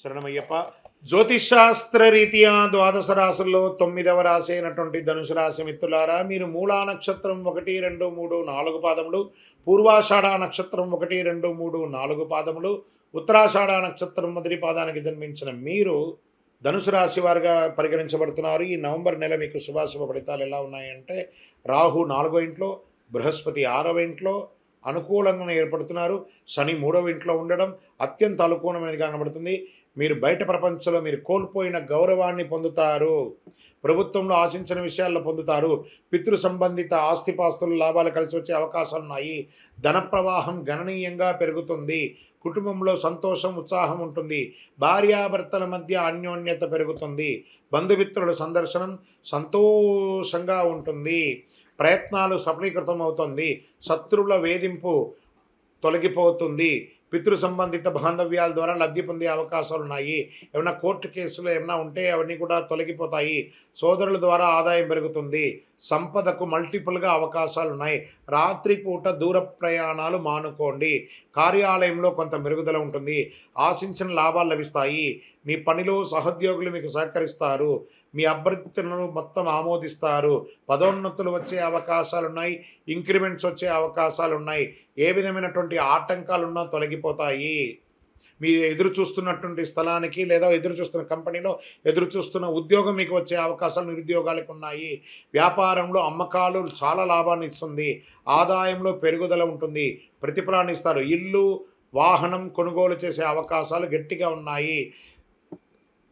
శరణమయ్యప్ప. జ్యోతిషాస్త్ర రీత్యా ద్వాదశ రాశుల్లో తొమ్మిదవ రాశి అయినటువంటి ధనుసు రాశి మిత్రులారా మీరు మూలా నక్షత్రం ఒకటి రెండు మూడు నాలుగు పాదములు పూర్వాషాఢ నక్షత్రం ఒకటి రెండు మూడు నాలుగు పాదములు ఉత్తరాషాఢ నక్షత్రం మొదటి పాదానికి జన్మించిన మీరు ధనుసు రాశి వారిగా పరిగణించబడుతున్నారు. ఈ నవంబర్ నెల మీకు శుభాశుభ ఫలితాలు ఎలా ఉన్నాయంటే రాహు నాలుగో ఇంట్లో బృహస్పతి ఆరవ ఇంట్లో అనుకూలంగా ఏర్పడుతున్నారు. శని మూడవ ఇంట్లో ఉండడం అత్యంత అనుకూలమైనది కనబడుతుంది. మీరు బయట ప్రపంచంలో మీరు కోల్పోయిన గౌరవాన్ని పొందుతారు. ప్రభుత్వంలో ఆశించిన విషయాల్లో పొందుతారు. పితృ సంబంధిత ఆస్తిపాస్తులు లాభాలు కలిసి వచ్చే అవకాశాలు ఉన్నాయి. ధన ప్రవాహం గణనీయంగా పెరుగుతుంది. కుటుంబంలో సంతోషం ఉత్సాహం ఉంటుంది. భార్యాభర్తల మధ్య అన్యోన్యత పెరుగుతుంది. బంధుమిత్రుల సందర్శనం సంతోషంగా ఉంటుంది. ప్రయత్నాలు సఫలీకృతం అవుతుంది శత్రువుల వేధింపు తొలగిపోతుంది. పితృ సంబంధిత బాంధవ్యాల ద్వారా లబ్ధి పొందే అవకాశాలు ఉన్నాయి ఏమైనా కోర్టు కేసులు ఏమైనా ఉంటే అవన్నీ కూడా తొలగిపోతాయి. సోదరుల ద్వారా ఆదాయం పెరుగుతుంది. సంపదకు మల్టిపుల్గా అవకాశాలు ఉన్నాయి రాత్రిపూట దూర ప్రయాణాలు మానుకోండి. కార్యాలయంలో కొంత మెరుగుదల ఉంటుంది. ఆశించిన లాభాలు లభిస్తాయి. మీ పనిలో సహోద్యోగులు మీకు సహకరిస్తారు. మీ అభ్యర్థులను మొత్తం ఆమోదిస్తారు. పదోన్నతులు వచ్చే అవకాశాలు ఉన్నాయి ఇంక్రిమెంట్స్ వచ్చే అవకాశాలు ఉన్నాయి ఏ విధమైనటువంటి ఆటంకాలు ఉన్నా తొలగిపోతాయి. మీ ఎదురు చూస్తున్నటువంటి స్థలానికి లేదా ఎదురు చూస్తున్న కంపెనీలో ఎదురు చూస్తున్న ఉద్యోగం మీకు వచ్చే అవకాశాలు నిరుద్యోగాలకు ఉన్నాయి. వ్యాపారంలో అమ్మకాలు చాలా లాభాన్ని ఇస్తుంది. ఆదాయంలో పెరుగుదల ఉంటుంది. ప్రతిఫలాన్ని ఇస్తారు. ఇల్లు వాహనం కొనుగోలు చేసే అవకాశాలు గట్టిగా ఉన్నాయి.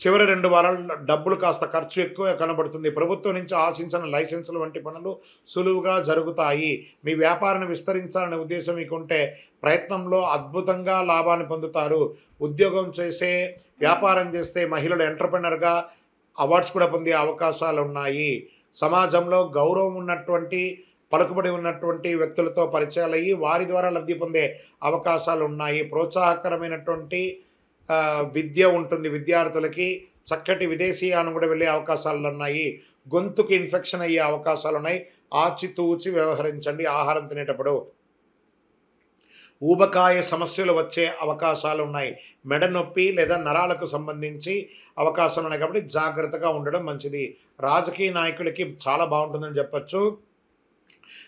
చివరి రెండు వారాల్లో డబ్బులు కాస్త ఖర్చు ఎక్కువ కనబడుతుంది. ప్రభుత్వం నుంచి ఆశించిన లైసెన్సులు వంటి పనులు సులువుగా జరుగుతాయి. మీ వ్యాపారాన్ని విస్తరించాలనే ఉద్దేశం మీకు ఉంటే ప్రయత్నంలో అద్భుతంగా లాభాన్ని పొందుతారు. ఉద్యోగం చేసే వ్యాపారం చేస్తే మహిళలు ఎంటర్ప్రినర్గా అవార్డ్స్ కూడా పొందే అవకాశాలు ఉన్నాయి. సమాజంలో గౌరవం ఉన్నటువంటి పలుకుబడి ఉన్నటువంటి వ్యక్తులతో పరిచయాలు అయ్యి వారి ద్వారా లబ్ధి పొందే అవకాశాలు ఉన్నాయి. ప్రోత్సాహకరమైనటువంటి విద్య ఉంటుంది విద్యార్థులకి. చక్కటి విదేశీయానం కూడా వెళ్ళే అవకాశాలు ఉన్నాయి. గొంతుకు ఇన్ఫెక్షన్ అయ్యే అవకాశాలు ఉన్నాయి. ఆచితూచి వ్యవహరించండి. ఆహారం తినేటప్పుడు ఊబకాయ సమస్యలు వచ్చే అవకాశాలు ఉన్నాయి. మెడ నొప్పి లేదా నరాలకు సంబంధించి అవకాశాలు ఉన్నాయి కాబట్టి జాగ్రత్తగా ఉండడం మంచిది. రాజకీయ నాయకులకి చాలా బాగుంటుందని చెప్పచ్చు.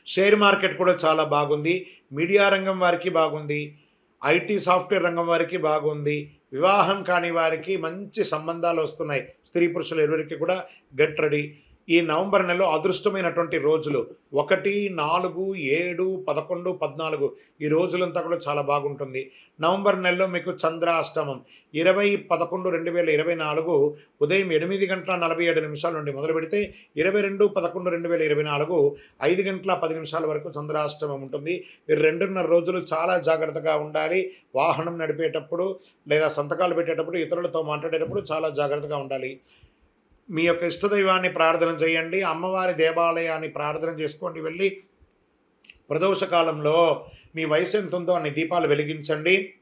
షేర్ మార్కెట్ కూడా చాలా బాగుంది. మీడియా రంగం వారికి బాగుంది. ఐటీ సాఫ్ట్వేర్ రంగం వారికి బాగుంది. వివాహం కాని వారికి మంచి సంబంధాలు వస్తున్నాయి. స్త్రీ పురుషులు ఎవరికి కూడా గెట్ రెడీ. ఈ నవంబర్ నెలలో అదృష్టమైనటువంటి రోజులు. ఒకటి నాలుగు ఏడు పదకొండు పద్నాలుగు. ఈ రోజులంతా కూడా చాలా బాగుంటుంది. నవంబర్ నెలలో మీకు చంద్రాష్టమం. ఇరవై పదకొండు రెండు వేల ఇరవై నాలుగు ఉదయం ఎనిమిది గంటల నలభై ఏడు నిమిషాల నుండి మొదలు పెడితే ఇరవై రెండు పదకొండు రెండు వేల ఇరవై నాలుగు ఐదు గంటల పది నిమిషాల వరకు చంద్రాష్టమం ఉంటుంది. ఈ రెండున్నర రోజులు చాలా జాగ్రత్తగా ఉండాలి. వాహనం నడిపేటప్పుడు లేదా సంతకాలు పెట్టేటప్పుడు ఇతరులతో మాట్లాడేటప్పుడు చాలా జాగ్రత్తగా ఉండాలి. మీ యొక్క ఇష్టదైవాన్ని ప్రార్థన చేయండి అమ్మవారి దేవాలయాన్ని ప్రార్థన చేసుకోండి. వెళ్ళి ప్రదోష కాలంలో మీ వయసు ఎంత ఉందో అన్ని దీపాలు వెలిగించండి.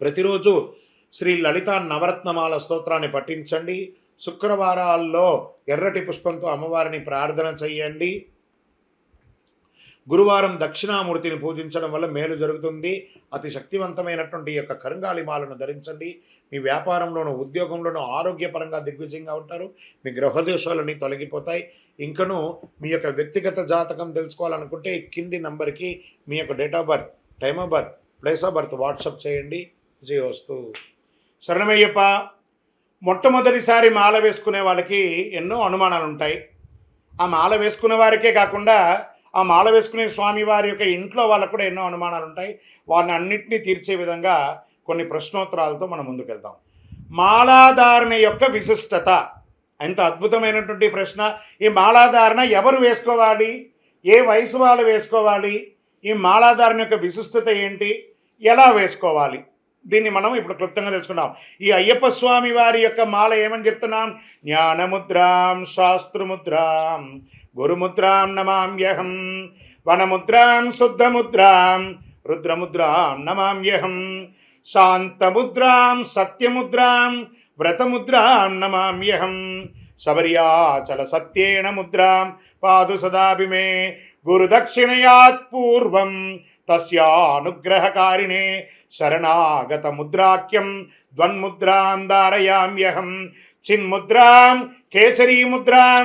ప్రతిరోజు శ్రీ లలిత నవరత్నమాల స్తోత్రాన్ని పఠించండి. శుక్రవారాల్లో ఎర్రటి పుష్పంతో అమ్మవారిని ప్రార్థన చేయండి. గురువారం దక్షిణామూర్తిని పూజించడం వల్ల మేలు జరుగుతుంది. అతి శక్తివంతమైనటువంటి యొక్క కరంగాలిమాలను ధరించండి. మీ వ్యాపారంలోనూ ఉద్యోగంలోనూ ఆరోగ్యపరంగా దిగ్విజయంగా ఉంటారు. మీ గ్రహదోషాలన్నీ తొలగిపోతాయి. ఇంకను మీ యొక్క వ్యక్తిగత జాతకం తెలుసుకోవాలనుకుంటే కింది నంబర్కి మీ యొక్క date of birth time of birth place of birth WhatsApp చేయండి. విజయవస్తు. శరణమయ్యప్ప మొట్టమొదటిసారి మాల వేసుకునే వాళ్ళకి ఎన్నో అనుమానాలు ఉంటాయి ఆ మాల వేసుకునే వారికే కాకుండా ఆ మాల వేసుకునే స్వామి వారి యొక్క ఇంట్లో వాళ్ళకు కూడా ఎన్నో అనుమానాలు ఉంటాయి. వారిని అన్నింటినీ తీర్చే విధంగా కొన్ని ప్రశ్నోత్తరాలతో మనం ముందుకెళ్తాం. మాలాధారణ యొక్క విశిష్టత ఎంత అద్భుతమైనటువంటి ప్రశ్న. ఈ మాలాధారణ ఎవరు వేసుకోవాలి? ఏ వయసు వాళ్ళు వేసుకోవాలి? ఈ మాలాధారణ యొక్క విశిష్టత ఏంటి? ఎలా వేసుకోవాలి? దీన్ని మనం ఇప్పుడు క్లుప్తంగా తెలుసుకున్నాం ఈ అయ్యప్ప స్వామి వారి యొక్క మాల ఏమని చెప్తున్నాం? జ్ఞానముద్రాం శాస్త్రముద్రాం గురుముద్రాం నమామ్యహం వనముద్రాం శుద్ధముద్రాం రుద్రముద్రాం నమామ్యహం శాంతముద్రాం సత్యముద్రాం వ్రతముద్రాం నమామ్యహం శబర్యాచల సత్యేణ ముద్రాం పాదు సదాభిమే గురుదక్షిణయాత్ పూర్వం తస్యానుగ్రహకారిణే శరణాగత ముద్రాఖ్యం ద్వన్ముద్రాం ధారయామ్యహం చిన్ముద్రాం కేసరీముద్రాం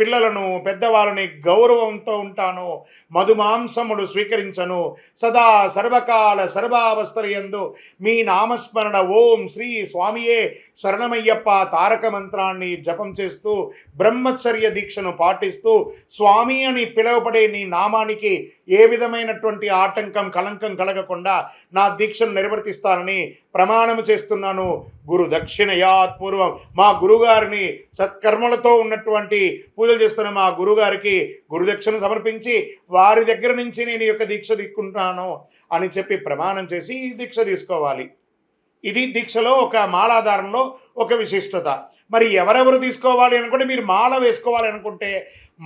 పిల్లలను పెద్దవాళ్ళని గౌరవంతో ఉంటాను మధుమాంసములు స్వీకరించను. సదా సర్వకాల సర్వావస్థలయందు మీ నామస్మరణ ఓం శ్రీ స్వామియే శరణమయ్యప్ప తారక మంత్రాన్ని జపం చేస్తూ బ్రహ్మచర్య దీక్షను పాటిస్తూ స్వామి అని పిలువబడే నీ నామానికి ఏ విధమైనటువంటి ఆటంకం కలంకం కలగకుండా నా దీక్షను నిర్వర్తిస్తానని ప్రమాణము చేస్తున్నాను. గురు దక్షిణయాత్ పూర్వం మా గురుగారిని సత్కర్మలతో ఉన్నటువంటి పూజలు చేస్తున్న మా గురుగారికి గురుదక్షిణ సమర్పించి వారి దగ్గర నుంచి నేను యొక్క దీక్ష తీసుకుంటున్నాను అని చెప్పి ప్రమాణం చేసి దీక్ష తీసుకోవాలి. ఇది దీక్షలో ఒక మాలాధారంలో ఒక విశిష్టత. మరి ఎవరెవరు తీసుకోవాలి అనుకుంటే మీరు మాల వేసుకోవాలి అనుకుంటే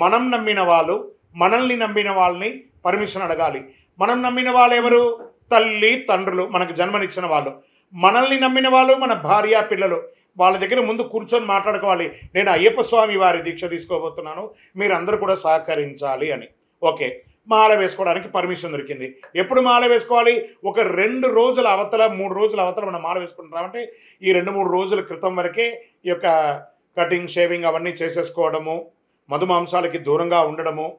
మనం నమ్మిన వాళ్ళు మనల్ని నమ్మిన వాళ్ళని పర్మిషన్ అడగాలి. మనం నమ్మిన వాళ్ళు ఎవరు తల్లి తండ్రులు. మనకు జన్మనిచ్చిన వాళ్ళు. మనల్ని నమ్మిన వాళ్ళు మన భార్య పిల్లలు. వాళ్ళ దగ్గర ముందు కూర్చొని మాట్లాడుకోవాలి. నేను అయ్యప్ప స్వామి వారి దీక్ష తీసుకోబోతున్నాను. మీరందరూ కూడా సహకరించాలి అని. ఓకే. మాల వేసుకోవడానికి పర్మిషన్ దొరికింది. ఎప్పుడు మాల వేసుకోవాలి? ఒక రెండు రోజుల అవతల మూడు రోజుల అవతల మనం మాల వేసుకుంటున్నామంటే ఈ రెండు మూడు రోజుల క్రితం వరకే ఈ యొక్క కటింగ్ షేవింగ్ అవన్నీ చేసేసుకోవడము మధుమాంసాలకి దూరంగా ఉండడము